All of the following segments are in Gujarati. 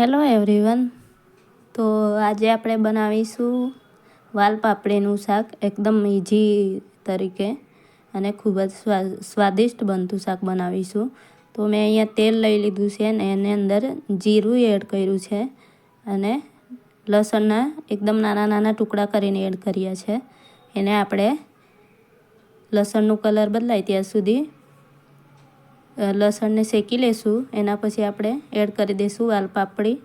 એવરીવન તો આજે આપણે બનાવીશું વાલ પાપડીનું શાક, એકદમ ઇઝી તરીકે અને ખૂબ જ સ્વાદિષ્ટ બનતું શાક બનાવીશું. તો મેં અહીંયા તેલ લઈ લીધું છે અને એની અંદર જીરું એડ કર્યું છે અને લસણના એકદમ નાના નાના ટુકડા કરીને એડ કર્યા છે. એને આપણે લસણનું કલર બદલાય ત્યાં સુધી લસણને શેકી લઈશું એના પછી આપણે એડ કરી દઈશું વાલ પાપડી.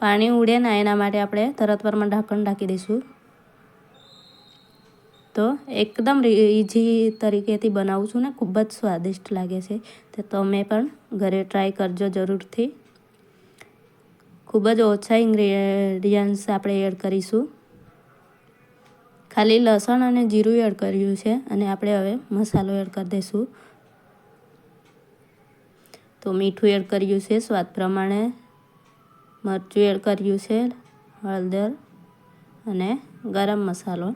પાણી ઉડે ના એના માટે આપણે તરત પરમાં ઢાંકણ ઢાંકી દઈશું તો એકદમ ઇઝી તરીકેથી બનાવું છું ને, ખૂબ જ સ્વાદિષ્ટ લાગે છે. તો તમે પણ ઘરે ટ્રાય કરજો જરૂરથી. ખૂબ જ ઓછા ઇન્ગ્રેડિયન્ટ્સ આપણે એડ કરીશું. ખાલી લસણ અને જીરું એડ કર્યું છે અને આપણે હવે મસાલો એડ કરી દઈશું તો મીઠું એડ કર્યું છે, સ્વાદ પ્રમાણે. મરચું એડ કર્યું છે, હળદર અને ગરમ મસાલો.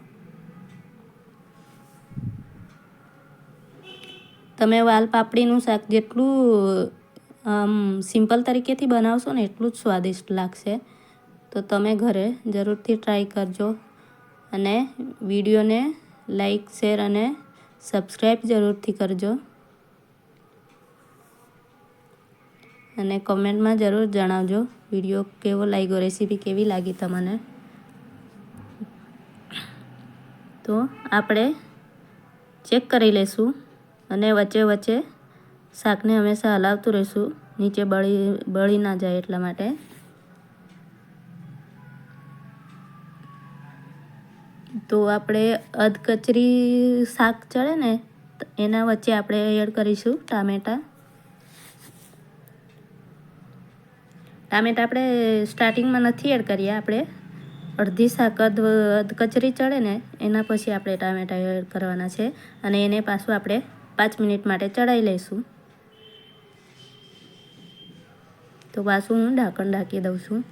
તમે વાલ પાપડીનું શાક જેટલું, આમ, સિમ્પલ તરીકેથી બનાવશો ને એટલું જ સ્વાદિષ્ટ લાગશે. તો તમે ઘરે જરૂરથી ટ્રાય કરજો. અને વિડીયોને લાઈક, શેર અને સબસ્ક્રાઈબ જરૂરથી કરજો. અને કમેન્ટમાં જરૂર જણાવજો વીડિયો કેવો લાગ્યો રેસીપી કેવી લાગી તમને. તો આપણે ચેક કરી લઈશું અને વચ્ચે વચ્ચે શાકને હંમેશા હલાવતું રહીશું, નીચે બળી બળી ના જાય એટલા માટે. તો આપણે અધકચરી શાક ચડે ને, એના વચ્ચે આપણે એડ કરીશું ટામેટાં. ટામેટા આપણે સ્ટાર્ટિંગમાં નથી એડ કર્યા આપણે. અડધી શાક, અધ કચરી ચડે ને, એના પછી આપણે ટામેટા એડ કરવાના છે અને એને પાછું આપણે પાંચ મિનિટ માટે ચડાવી લઈશું. તો પાછું હું ઢાંકણ ઢાંકી દઉં છું.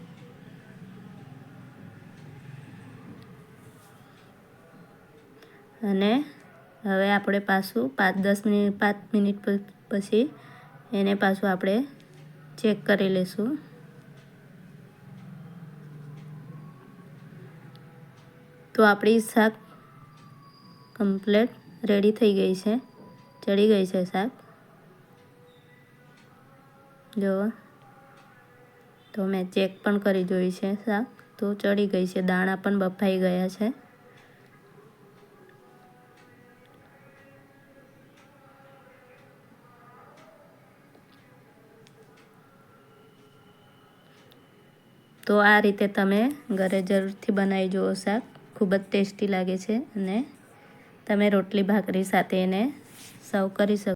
અને હવે આપણે પાછું પાંચ, દસ મિનિટ, પાંચ મિનિટ પછી એને પાછું આપણે ચેક કરી લઈશું. તો આપણી શાક કમ્પ્લેટ રેડી થઈ ગઈ છે. ચડી ગઈ છે શાક. જો. તો મેં ચેક પણ કરી જોઈ છે શાક. તો ચડી ગઈ છે. દાણા પણ બફાઈ ગયા છે. તો આ રીતે તમે ઘરે જરૂરથી બનાવી જુઓ શાક. ખૂબ જ ટેસ્ટી લાગે છે અને તમે રોટલી ભાખરી સાથે એને સર્વ કરી શકો